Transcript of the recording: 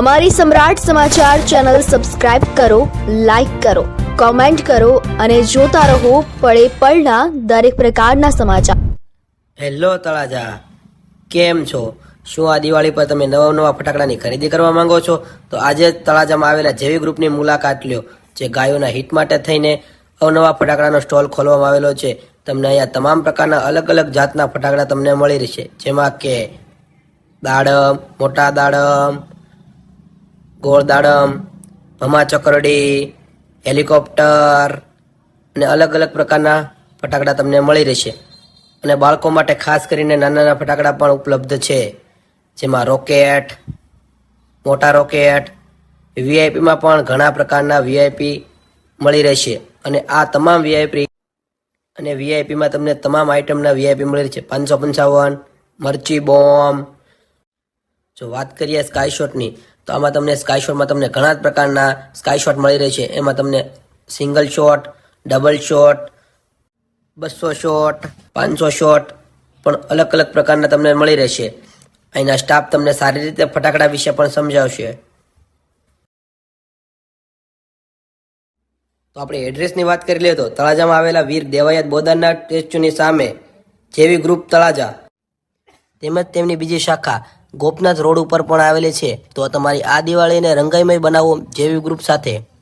અમારી સમ્રાટ સમાચાર channel subscribe કરો, લાઇક કરો, કોમેન્ટ કરો અને જોતા રહો પળે પળના દરેક પ્રકારના સમાચાર. હેલો તળાજા, કેમ છો? શું આ દિવાળી પર તમે નવા નવા ફટાકડાની ખરીદી કરવા માંગો છો? તો આજે તળાજામાં આવેલા જેવી ગ્રુપની મુલાકાત લ્યો, જે ગાયોના હિટ માટે થઈને અવનવા ફટાકડાનો સ્ટોલ ખોલવામાં આવેલો છે. તમને અહીંયા તમામ પ્રકારના અલગ અલગ જાતના ફટાકડા તમને મળી રહેશે. જેમાં કે દાડમ, મોટા દાડમ ગોળ દાડમ ભમા ચકરડી, હેલિકોપ્ટર અને અલગ અલગ પ્રકારના ફટાકડા તમને મળી રહેશે. અને બાળકો માટે ખાસ કરીને નાના નાના ફટાકડા પણ ઉપલબ્ધ છે, જેમાં રોકેટ, મોટા રોકેટ વીઆઈપીમાં પણ ઘણા પ્રકારના વીઆઈપી મળી રહેશે. અને આ તમામ વીઆઈપી અને વીઆઈપીમાં તમને તમામ આઇટમના વીઆઈપી મળી રહેશે. પાંચસો પંચાવન, મરચી બોમ્બ જો વાત કરીએ સ્કાય શોટની તો આમાં તમને સ્કાય શોટમાં તમને ઘણા જ પ્રકારના સ્કાય શોટ મળી રહે છે. એમાં તમને સિંગલ શોટ ડબલ શોટ બસો શોટ પાંચસો શોટ પણ અલગ અલગ પ્રકારના તમને મળી રહેશે અહીંના સ્ટાફ તમને સારી રીતે ફટાકડા વિશે પણ સમજાવશે. તો આપણે એડ્રેસની વાત કરી લઈએ તો તળાજામાં આવેલા વીર દેવાયત બોદાના સ્ટેચ્યુની સામે જેવી ગ્રુપ તળાજા તેમજ તેમની બીજી શાખા ગોપનાથ રોડ ઉપર પણ આવેલી છે. તો તમારી આ દિવાળીને રંગાઈમય બનાવો જેવી ગ્રુપ સાથે.